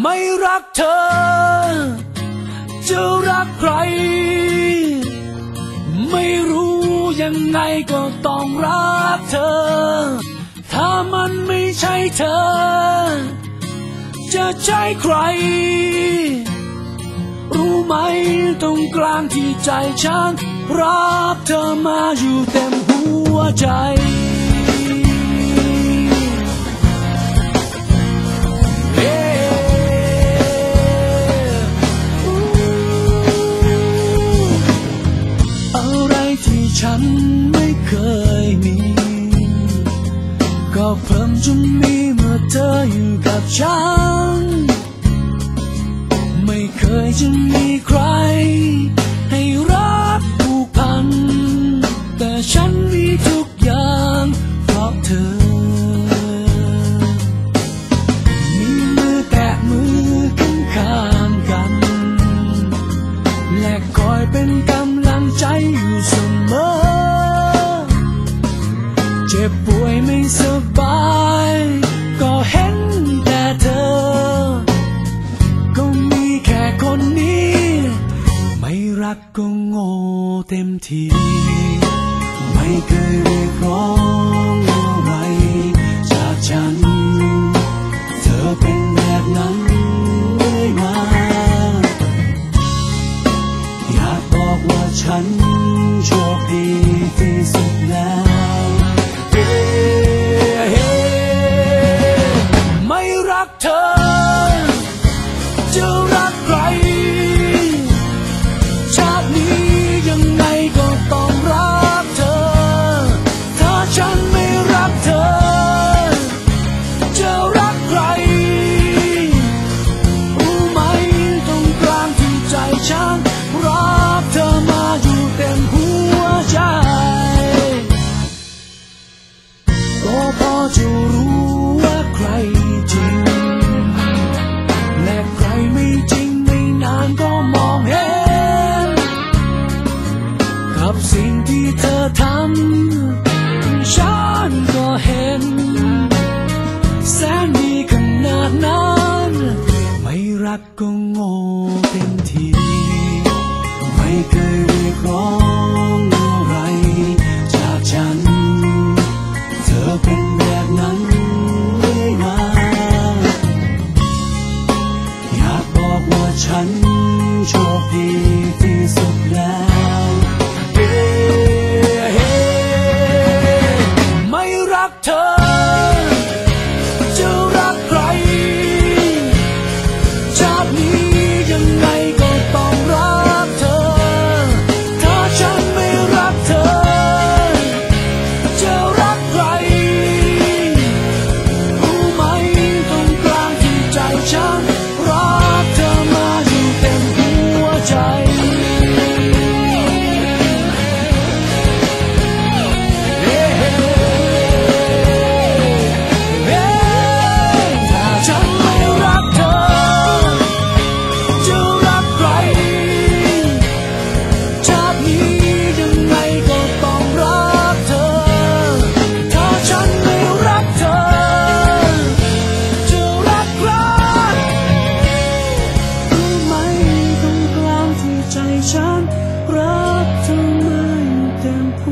ไม่รักเธอ จะรักใคร ไม่รู้ยังไงก็ต้องรักเธอ ถ้ามันไม่ใช่เธอ จะใช่ใคร รู้ไหมตรงกลางที่ใจฉัน รักเธอมาอยู่เต็มหัวใจ ก็เพิ่มจนมีเมื่อเธออยู่กับฉัน ไม่เคยจะมีใคร ให้รักผูกพัน แต่ฉันมีทุกอย่างเพราะเธอ ยไม่สบาย ก็เห็นแต่เธอ ก็มีแค่คนนี้ ไม่รักก็โง่เต็มที ไม่เคยเรียก กก็โง่เต็มทีไม่เคยเรียกร้องอะไรจากฉัน เธอเป็น รักเธอมันเต็มหั